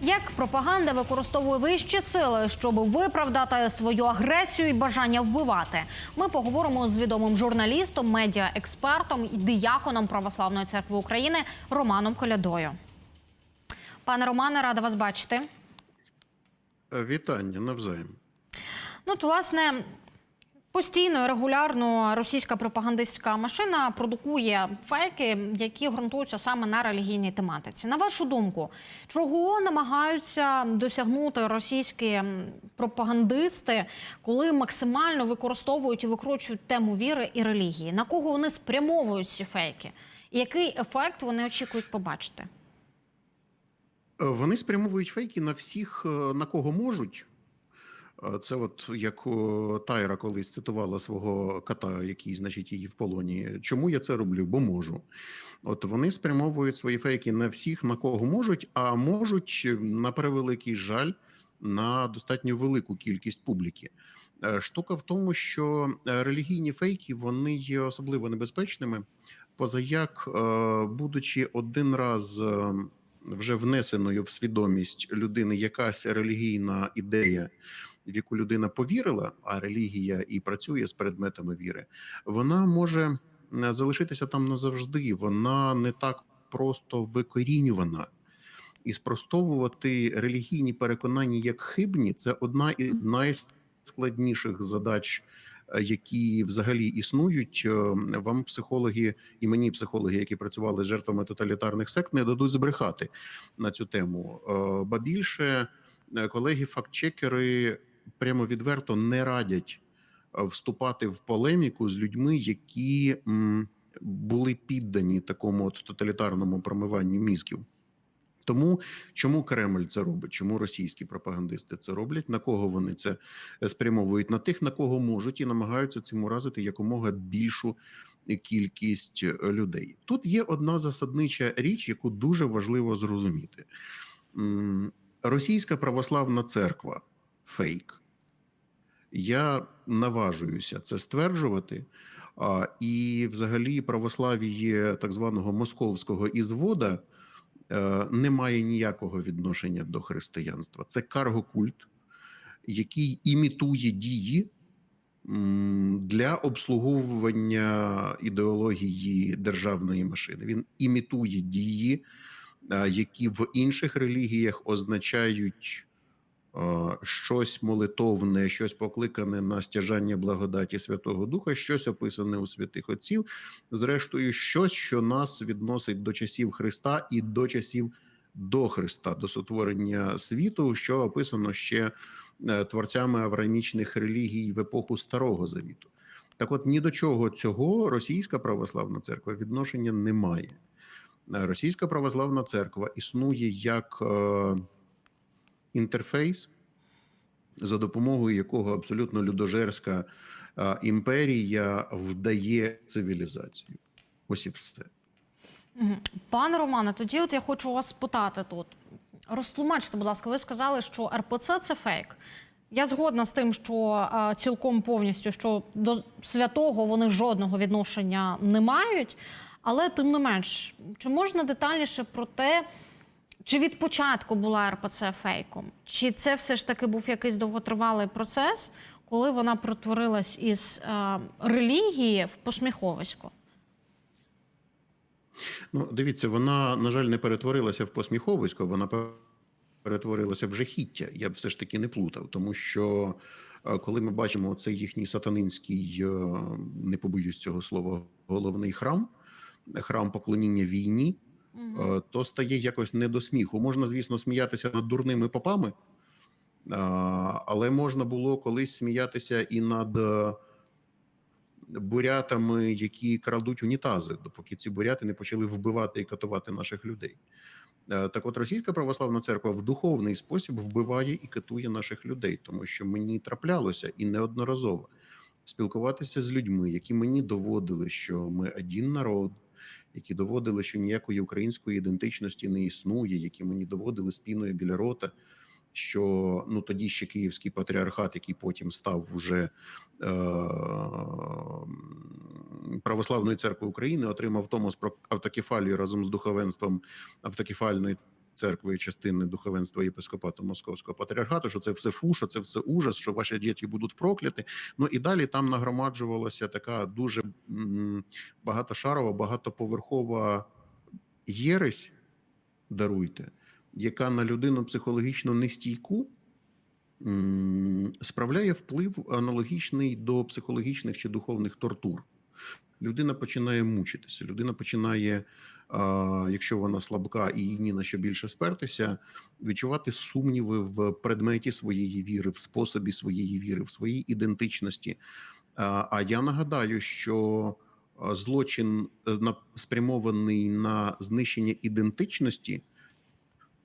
Як пропаганда використовує вищі сили, щоб виправдати свою агресію і бажання вбивати? Ми поговоримо з відомим журналістом, медіаекспертом і дияконом Православної церкви України Романом Колядою. Пане Романе, рада вас бачити. Е, Вітання навзаєм. Ну, то, власне, постійно регулярно російська пропагандистська машина продукує фейки, які ґрунтуються саме на релігійній тематиці. На вашу думку, чого намагаються досягнути російські пропагандисти, коли максимально використовують і викручують тему віри і релігії? На кого вони спрямовують ці фейки? І який ефект вони очікують побачити? Е, Вони спрямовують фейки на всіх, е, на кого можуть. Е, Це от як Тайра колись цитувала свого кота, який, значить, її в полоні. Чому я це роблю? Бо можу. От вони спрямовують свої фейки на всіх, на кого можуть, а можуть, е, на превеликий жаль, на достатньо велику кількість публіки. Е, Штука в тому, що релігійні фейки вони є особливо небезпечними, позаяк, будучи один раз. вже внесеною в свідомість людини якась релігійна ідея, в яку людина повірила, а релігія і працює з предметами віри, вона може залишитися там назавжди. Вона не так просто викорінювана. І спростовувати релігійні переконання як хибні це одна із найскладніших задач, е, які взагалі існують. Е, Вам психологи і мені психологи, які працювали з жертвами тоталітарних сект, не дадуть збрехати на цю тему. Е, Ба більше е, колеги-фактчекери прямо відверто не радять е, вступати в полеміку з людьми, які були піддані такому от тоталітарному промиванню мізків. Тому чому Кремль це робить? Чому російські пропагандисти це роблять? На кого вони це спрямовують? На тих, на кого можуть, і намагаються цим уразити якомога більшу кількість е, людей. Тут є одна засаднича річ, яку дуже важливо зрозуміти: Російська православна церква фейк. Я наважуюся це стверджувати. А, і, взагалі, православ'я так званого московського ізвода е, не має ніякого відношення до християнства. Це каргокульт, який імітує дії для обслуговування ідеології державної машини. Він імітує дії, е, які в інших релігіях означають щось молитовне, щось покликане на стяжання благодаті Святого Духа, щось описане у святих отців, зрештою, щось, що нас відносить до часів Христа і до часів до Христа, до сотворення світу, що описано ще е, творцями авраамічних релігій в епоху Старого Завіту. Так, от ні до чого цього російська православна церква відношення не має. Е, Російська православна церква існує як е, інтерфейс, за допомогою якого абсолютно людожерська імперія вдає цивілізацію. Ось і все. Пане Романе, тоді от я хочу вас спитати тут. Розтлумачте, будь ласка, ви сказали, що РПЦ це фейк. Я згодна з тим, що е, цілком повністю що до святого вони жодного відношення не мають. Але тим не менш, чи можна детальніше про те, чи від початку була РПЦ фейком? Чи це все ж таки був якийсь довготривалий процес, коли вона перетворилась із е, релігії в посміховисько? Ну, дивіться, вона, на жаль, не перетворилася в посміховисько, вона перетворилася в жахіття. Я б все ж таки не плутав, тому що е, коли ми бачимо цей їхній сатанинський, е, не побоюсь цього слова, головний храм, храм поклоніння війні, е, то стає якось не до сміху. Можна, звісно, сміятися над дурними попами, але можна було колись сміятися і над е, бурятами, які крадуть унітази, допоки ці буряти не почали вбивати і катувати наших людей. Е, Так, от російська православна церква в духовний спосіб вбиває і катує наших людей, тому що мені траплялося і неодноразово спілкуватися з людьми, які мені доводили, що ми один народ, які доводили, що ніякої української ідентичності не існує, які мені доводили спіною біля рота, що ну тоді ще Київський патріархат, який потім став вже е, православною церкви України, отримав Томос про автокефалію разом з духовенством автокефальної церкви і частини духовенства єпископату Московського патріархату, що це все фу, що це все ужас, що ваші діти будуть прокляті. Ну і далі там нагромаджувалася така дуже багатошарова, багатоповерхова єресь, даруйте, яка на людину психологічно нестійку справляє вплив аналогічний до психологічних чи духовних тортур. Людина починає мучитися, людина починає, якщо вона слабка і їй ні на що більше спертися, відчувати сумніви в предметі своєї віри, в способі своєї віри, в своїй ідентичності. А, я нагадаю, що злочин е, спрямований на знищення ідентичності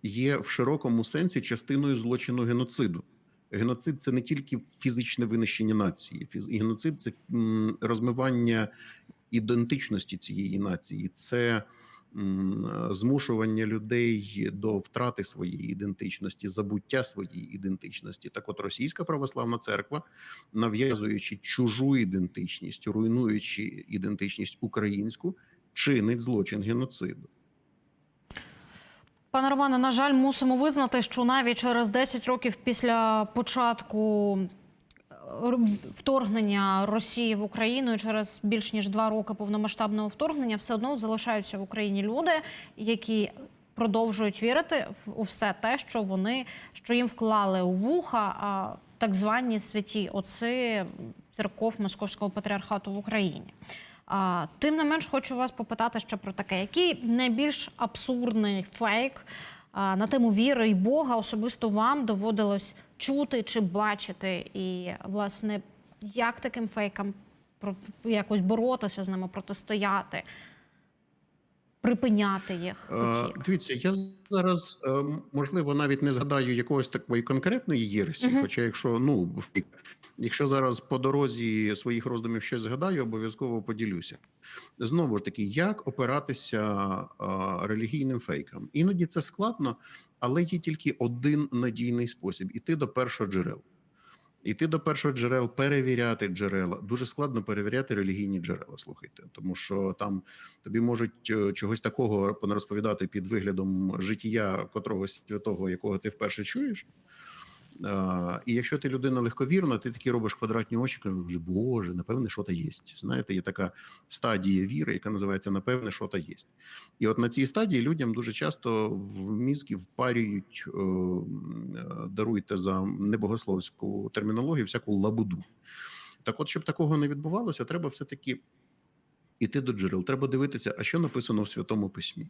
є в широкому сенсі частиною злочину геноциду. Геноцид це не тільки фізичне винищення нації, геноцид це розмивання ідентичності цієї нації, це змушування людей до втрати своєї ідентичності, забуття своєї ідентичності. Так, от російська православна церква, нав'язуючи чужу ідентичність, руйнуючи ідентичність українську, чинить злочин геноциду. Пане Романе, на жаль, мусимо визнати, що навіть через 10 років після початку е, вторгнення Росії в Україну через більш ніж два роки повномасштабного вторгнення все одно залишаються в Україні люди, які продовжують вірити у все те, що вони що їм вклали у вуха а, так звані святі отці церков Московського патріархату в Україні. А, тим не менш, хочу вас попитати ще про таке: який найбільш абсурдний фейк а, на тему віри і Бога особисто вам доводилось чути чи бачити? І, власне, як таким фейкам якось боротися з ними, протистояти, припиняти їх Е. Дивіться, я зараз е, можливо навіть не згадаю якоїсь такої конкретної єресі. Мгм. Хоча, якщо ну якщо зараз по дорозі своїх роздумів щось згадаю, обов'язково поділюся. Знову ж таки, як опиратися а, релігійним фейкам? Іноді це складно, але є тільки один надійний спосіб іти до першого джерел. Іти до першого джерел, перевіряти джерела. Дуже складно перевіряти релігійні джерела. Слухайте, тому що там тобі можуть е, чогось такого понарозповідати під виглядом життя котрогось святого, якого ти вперше чуєш. І якщо ти людина легковірна, ти такі робиш квадратні очі, кажеш, Боже, напевне, що то є. Знаєте, є така стадія віри, яка називається напевне, що то є. І от на цій стадії людям дуже часто в мізки впарюють, е, е, даруйте за небогословську термінологію, всяку лабуду. Так, от, щоб такого не відбувалося, треба все-таки іти до джерел. Треба дивитися, а що написано в Святому Письмі.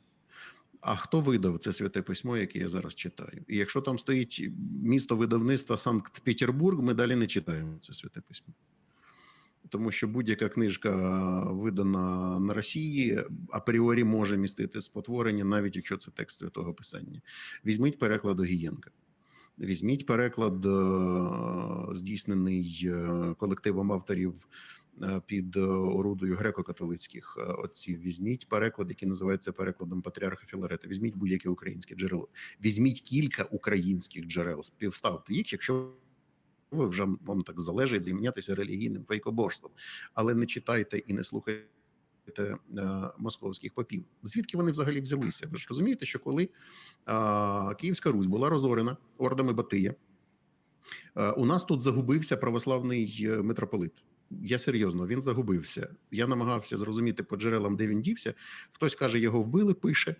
А хто видав це святе письмо, яке я зараз читаю? І якщо там стоїть місто видавництва Санкт-Петербург, ми далі не читаємо це святе письмо. Тому що будь-яка книжка, видана на Росії, апріорі може містити спотворення, навіть якщо це текст святого писання. Візьміть переклад Огієнка. Візьміть переклад, е, здійснений е, колективом авторів е, під е, орудою греко-католицьких е, отців. Візьміть переклад, який називається перекладом Патріарха Філарета. Візьміть будь-яке українське джерело. Візьміть кілька українських джерел, співставте їх, якщо ви вже вам так залежить займатися релігійним фейкоборством, але не читайте і не слухайте. е, Московських попів, звідки вони взагалі взялися? Ви ж розумієте, що коли а, Київська Русь була розорена ордами Батия, е, у нас тут загубився православний е, митрополит. Я серйозно, він загубився. Я намагався зрозуміти по джерелам, де він дівся. Хтось каже, його вбили, пише.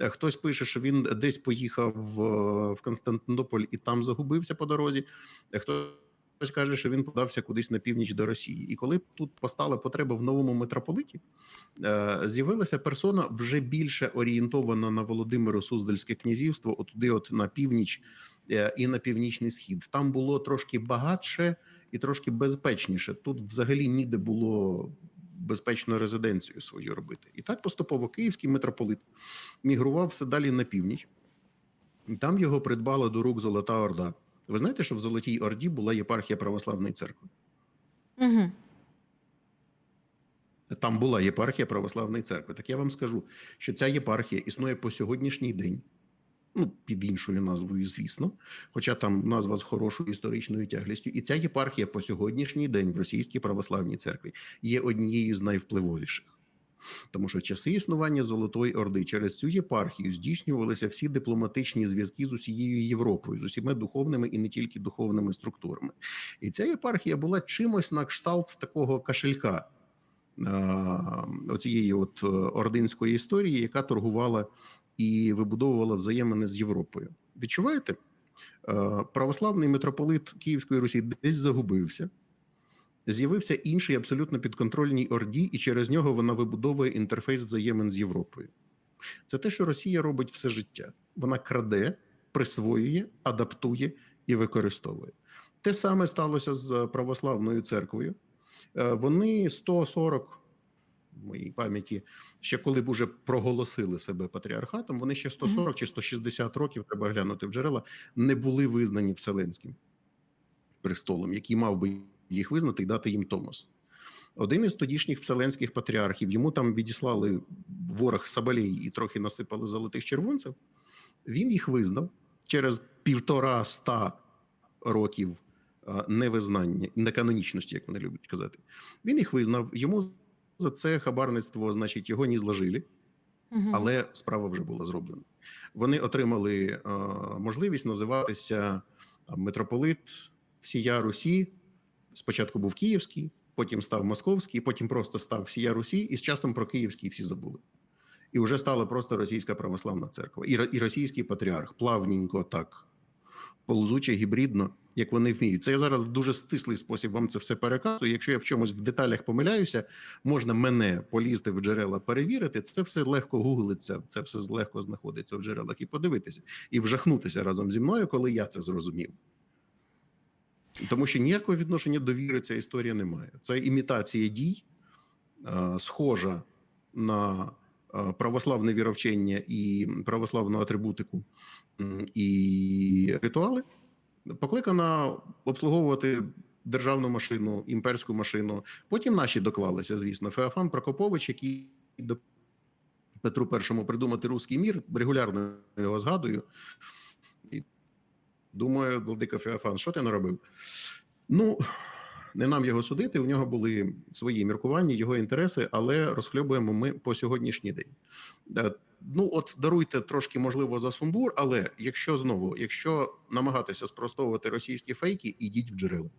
Е, Хтось пише, що він десь поїхав в, Константинополь і там загубився по дорозі. Е, Хтось каже, що він подався кудись на північ до Росії. І коли тут постала потреба в новому митрополиті, е, з'явилася персона вже більше орієнтована на Володимиро Суздальське князівство, отуди, от на північ і на північний схід. Там було трошки багатше і трошки безпечніше. Тут взагалі ніде було безпечну резиденцію свою робити. І так поступово київський митрополит мігрував все далі на північ. І там його придбала до рук Золота Орда. Ви знаєте, що в Золотій Орді була єпархія православної церкви? Угу. Там була єпархія православної церкви. Так я вам скажу, що ця єпархія існує по сьогоднішній день. Ну, під іншою назвою, звісно, хоча там назва з хорошою історичною тяглістю. І ця єпархія по сьогоднішній день в російській православній церкві є однією з найвпливовіших. Тому що часи існування Золотої Орди через цю єпархію здійснювалися всі дипломатичні зв'язки з усією Європою, з усіма духовними і не тільки духовними структурами. І ця єпархія була чимось на кшталт такого кашелька оцієї от е, ординської історії, яка торгувала і вибудовувала взаємини з Європою. Відчуваєте? Е, Православний митрополит Київської Русі десь загубився. З'явився інший абсолютно підконтрольній Орді, і через нього вона вибудовує інтерфейс взаємин з Європою. Це те, що Росія робить все життя. Вона краде, присвоює, адаптує і використовує. Те саме сталося з православною церквою. Е, Вони 140 в моїй пам'яті, ще коли б уже проголосили себе патріархатом, вони ще 140 чи 160 років, треба глянути в джерела, не були визнані Вселенським престолом, який мав би їх визнати і дати їм Томос. Один із тодішніх вселенських патріархів, йому там відіслали ворог Сабалей і трохи насипали золотих червонців. Він їх визнав через півтора ста років а, невизнання, неканонічності, як вони люблять казати. Він їх визнав. Йому за це хабарництво, значить, його не зложили, але справа вже була зроблена. Вони отримали е, можливість називатися там, митрополит всія Русі. Спочатку був Київський, потім став Московський, потім просто став всія Русі, і з часом про Київський всі забули. І вже стала просто російська православна церква і, і російський патріарх плавненько так, ползуче, гібридно, як вони вміють. Це я зараз в дуже стислий спосіб вам це все переказую. Якщо я в чомусь в деталях помиляюся, можна мене полізти в джерела перевірити. Це все легко гуглиться, це все легко знаходиться в джерелах і подивитися, і вжахнутися разом зі мною, коли я це зрозумів. Тому що ніякого відношення до віри ця історія не має. Це імітація дій, е, схожа на е, православне віровчення і православну атрибутику і ритуали, покликана обслуговувати державну машину, імперську машину. Потім наші доклалися, звісно, Феофан Прокопович, який до Петру І придумати руський мір, регулярно його згадую. І думаю, Владика Феофан, що ти наробив? Ну, не нам його судити. У нього були свої міркування, його інтереси, але розхльобуємо ми по сьогоднішній день. Ну, от даруйте трошки, можливо, за сумбур, але якщо знову, якщо намагатися спростовувати російські фейки, ідіть в джерела.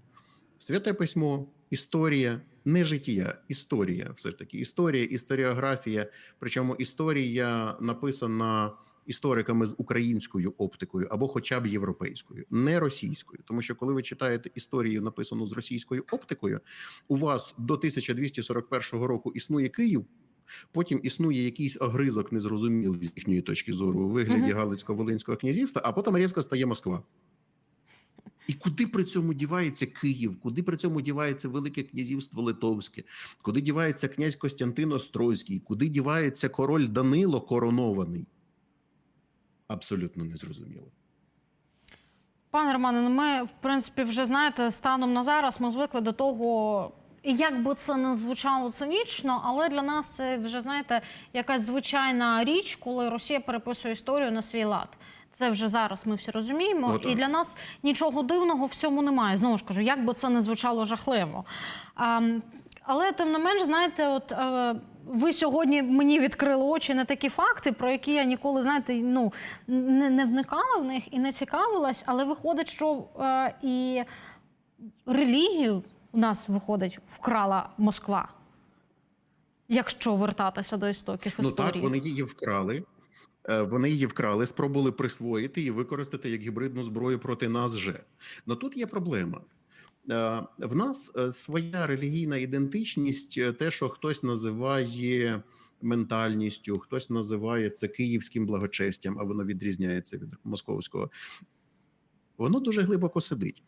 Святе письмо, історія, не життя, історія, все ж таки, історія, історіографія. Причому історія написана істориками з українською оптикою або хоча б європейською, не російською. Тому що коли ви читаєте історію, написану з російською оптикою, у вас до 1241 року існує Київ. Потім існує якийсь огризок незрозумілий з їхньої точки зору у вигляді Мгм. Галицько-Волинського князівства, а потім різко стає Москва. І куди при цьому дівається Київ, куди при цьому дівається Велике князівство Литовське, куди дівається князь Костянтин Острозький, куди дівається король Данило коронований? Абсолютно незрозуміло. Пане Романе, ну ми, в принципі, вже знаєте, станом на зараз ми звикли до того. І як би це не звучало цинічно, але для нас це вже знаєте якась звичайна річ, коли Росія переписує історію на свій лад. Це вже зараз ми всі розуміємо, Ну, і для нас нічого дивного в цьому немає. Знову ж кажу, як би це не звучало жахливо. А, але тим не менш, знаєте, от е, ви сьогодні мені відкрили очі на такі факти, про які я ніколи знаєте, ну не, не вникала в них і не цікавилась. Але виходить, що е, і релігію у нас виходить вкрала Москва. Якщо вертатися до істоків Ну історії. так, вони її вкрали. Е, Вони її вкрали, спробували присвоїти і використати як гібридну зброю проти нас же. Но тут є проблема. Е, В нас е, своя релігійна ідентичність, те, що хтось називає ментальністю, хтось називає це київським благочестям, а воно відрізняється від московського. Воно дуже глибоко сидить.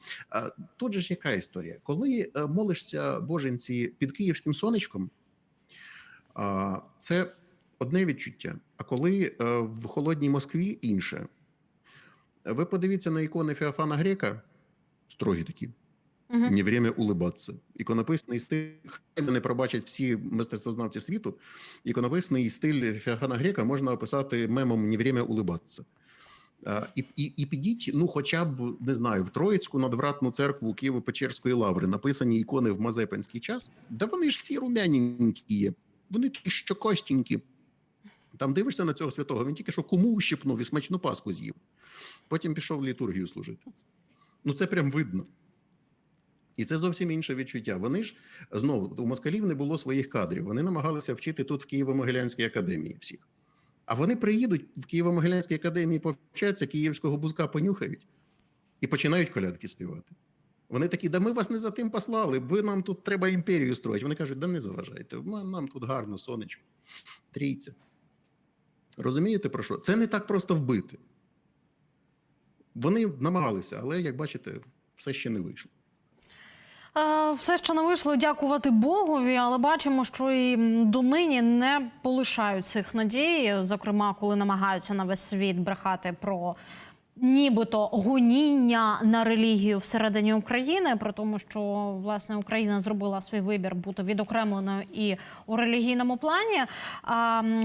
Тут же ж яка історія? Коли е, молишся боженці під київським сонечком, це одне відчуття. А коли е, в холодній Москві інше. Ви подивіться на ікони Феофана Грека, строгі такі. Мгм. Не время улыбатися. Іконописний стиль, хай мене пробачать всі мистецтвознавці світу. Іконописний стиль Феофана Грека можна описати мемом «Не время улыбатися». А, І, і, і підіть, ну, хоча б не знаю, в Троїцьку надвратну церкву Києво-Печерської лаври написані ікони в Мазепинський час. Да вони ж всі румяненькі є. Вони такі щокостінькі. Там дивишся на цього святого, він тільки що кому ущипнув і смачну паску з'їв. Потім пішов в літургію служити. Ну, це прям видно. І це зовсім інше відчуття. Вони ж знову у москалів не було своїх кадрів. Вони намагалися вчити тут в Києво-Могилянській академії всіх. А вони приїдуть в Києво-Могилянській академії, повчаться, київського бузка понюхають і починають колядки співати. Вони такі, да ми вас не за тим послали, ви нам тут треба імперію строїти. Вони кажуть, да не заважайте, нам тут гарно, сонечко, трійця. Розумієте про що? Це не так просто вбити. Вони намагалися, але, як бачите, все ще не вийшло. Е, Все ще не вийшло дякувати Богові, але бачимо, що і донині не полишають цих надій. Зокрема, коли намагаються на весь світ брехати про нібито гоніння на релігію всередині України, про тому, що власне Україна зробила свій вибір бути відокремленою і у релігійному плані.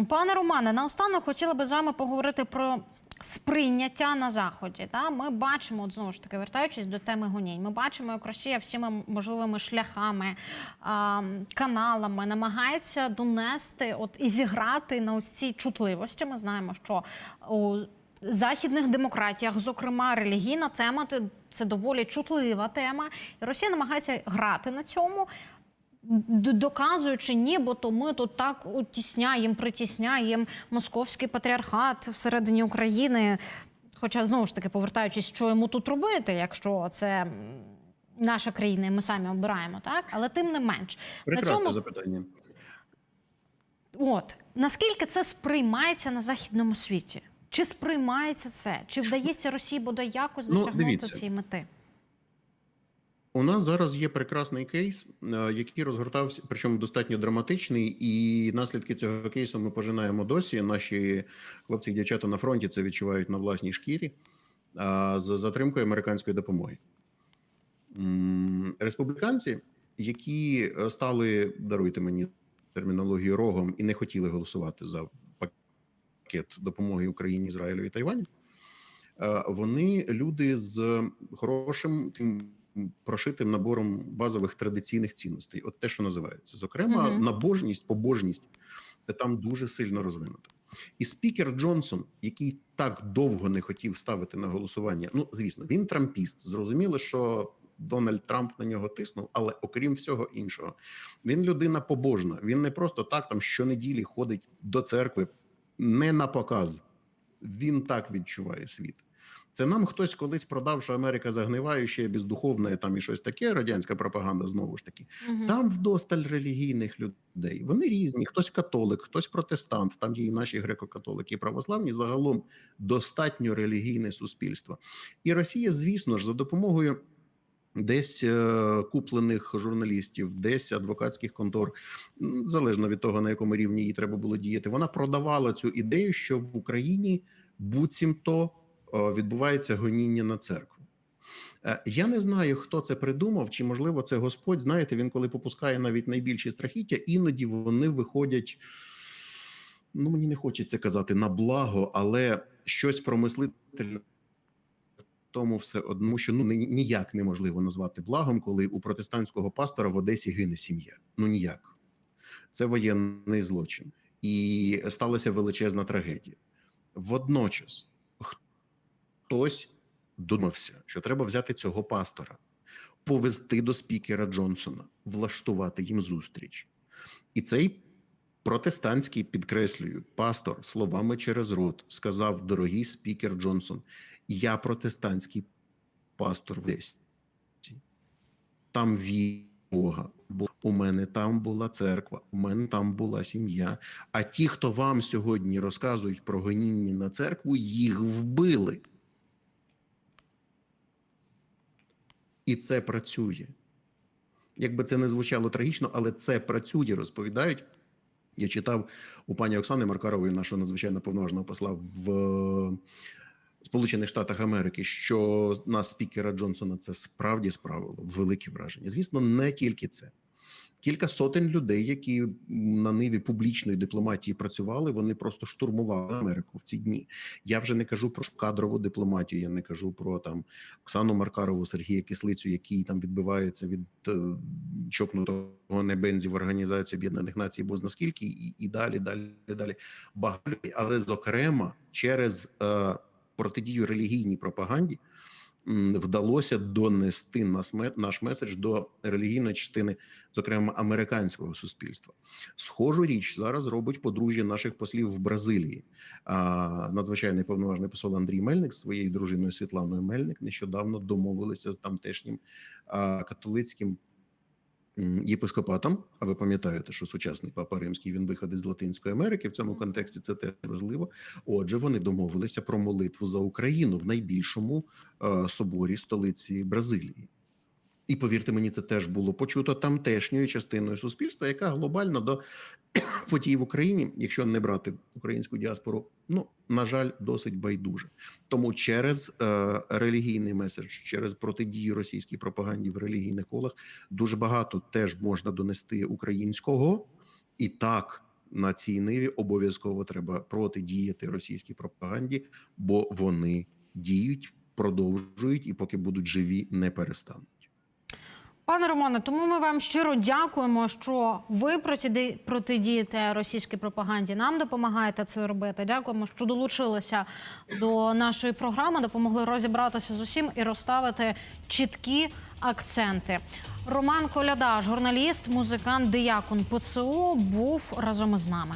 Пане Романе, наостанок хотіла би з вами поговорити про. Сприйняття на заході, та ми бачимо знову ж таки, вертаючись до теми гонінь. Ми бачимо, як Росія всіми можливими шляхами, каналами намагається донести, от і зіграти на ось цій чутливості. Ми знаємо, що у західних демократіях, зокрема релігійна тема, це доволі чутлива тема. І Росія намагається грати на цьому. Доказуючи, нібито ми тут так утісняємо, притісняємо московський патріархат всередині України. Хоча знову ж таки, повертаючись, що йому тут робити, якщо це наша країна, і ми самі обираємо, так але тим не менш, Прекрасне на цьому запитання. От наскільки це сприймається на західному світі? Чи сприймається це? Чи вдається Росії бодай якось Ну, досягнути дивіться. цієї мети? У нас зараз є прекрасний кейс, е, який розгортався, причому достатньо драматичний, і наслідки цього кейсу ми пожинаємо досі. Наші хлопці і дівчата на фронті це відчувають на власній шкірі з затримкою американської допомоги. Республіканці, які е, стали, даруйте мені термінологію рогом, і не хотіли голосувати за пакет допомоги Україні, Ізраїлю і Тайваню. е, Вони люди з хорошим тим прошитим набором базових традиційних цінностей, от те, що називається, зокрема, Мгм. набожність, побожність там дуже сильно розвинута. І спікер Джонсон, який так довго не хотів ставити на голосування, ну звісно, він трампіст. Зрозуміло, що Дональд Трамп на нього тиснув, але окрім всього іншого, він людина побожна. Він не просто так там щонеділі ходить до церкви, не на показ. Він так відчуває світ. Це нам хтось колись продав, що Америка загниваюча, бездуховна там і щось таке. Радянська пропаганда знову ж таки. Мгм. Там вдосталь релігійних людей. Вони різні. Хтось католик, хтось протестант. Там є і наші греко-католики, і православні. Загалом достатньо релігійне суспільство. І Росія, звісно ж, за допомогою. Десь е, куплених журналістів, десь адвокатських контор, залежно від того на якому рівні їй треба було діяти. Вона продавала цю ідею, що в Україні буцімто відбувається гоніння на церкву. Е, Я не знаю, хто це придумав, чи можливо це Господь. Знаєте, він коли попускає навіть найбільші страхіття, іноді вони виходять. Ну, мені не хочеться казати на благо, але щось промислительне тому все одному, що ну ніяк неможливо назвати благом, коли у протестантського пастора в Одесі гине сім'я. Ну ніяк. Це воєнний злочин, і сталася величезна трагедія. Водночас хтось думався, що треба взяти цього пастора, повести до спікера Джонсона, влаштувати їм зустріч. І цей протестантський, підкреслюю, пастор словами через рот сказав: дорогий спікер Джонсон, я протестантський пастор в Одесі. Там віра в Бога. Бо у мене там була церква, у мене там була сім'я. А ті, хто вам сьогодні розказують про гоніння на церкву, їх вбили. І це працює. Якби це не звучало трагічно, але це працює, розповідають. Я читав у пані Оксани Маркарової, нашого надзвичайно повноважного посла в е, Сполучених Штатах Америки, що на спікера Джонсона це справді справило велике враження. Звісно, не тільки це. Кілька сотень людей, які на ниві публічної дипломатії працювали, вони просто штурмували Америку в ці дні. Я вже не кажу про кадрову дипломатію. Я не кажу про там Оксану Маркарову, Сергія Кислицю, який там відбивається від е, чокнутого небензі в Організації Об'єднаних Націй, бо наскільки і, і далі, далі, далі багато. Але зокрема через е, протидію релігійній пропаганді вдалося донести наш меседж до релігійної частини, зокрема американського суспільства. Схожу річ зараз робить подружжя наших послів в Бразилії. Надзвичайний повноважний посол Андрій Мельник з своєю дружиною Світланою Мельник нещодавно домовилися з тамтешнім католицьким. Єпископатом, а ви пам'ятаєте, що сучасний папа римський він виходить з Латинської Америки. В цьому контексті це теж важливо. Отже, вони домовилися про молитву за Україну в найбільшому е, соборі столиці Бразилії. І повірте мені, це теж було почуто тамтешньою частиною суспільства, яка глобально до подій в Україні, якщо не брати українську діаспору, ну на жаль, досить байдуже. Тому через е, релігійний меседж, через протидію російській пропаганді в релігійних колах дуже багато теж можна донести українського, і так на цій ниві обов'язково треба протидіяти російській пропаганді, бо вони діють, продовжують і поки будуть живі, не перестануть. Пане Романе, тому ми вам щиро дякуємо, що ви протиді- протидієте російській пропаганді. Нам допомагаєте це робити. Дякуємо, що долучилися до нашої програми, допомогли розібратися з усім і розставити чіткі акценти. Роман Коляда, журналіст, музикант, диякон ПЦУ, був разом із нами.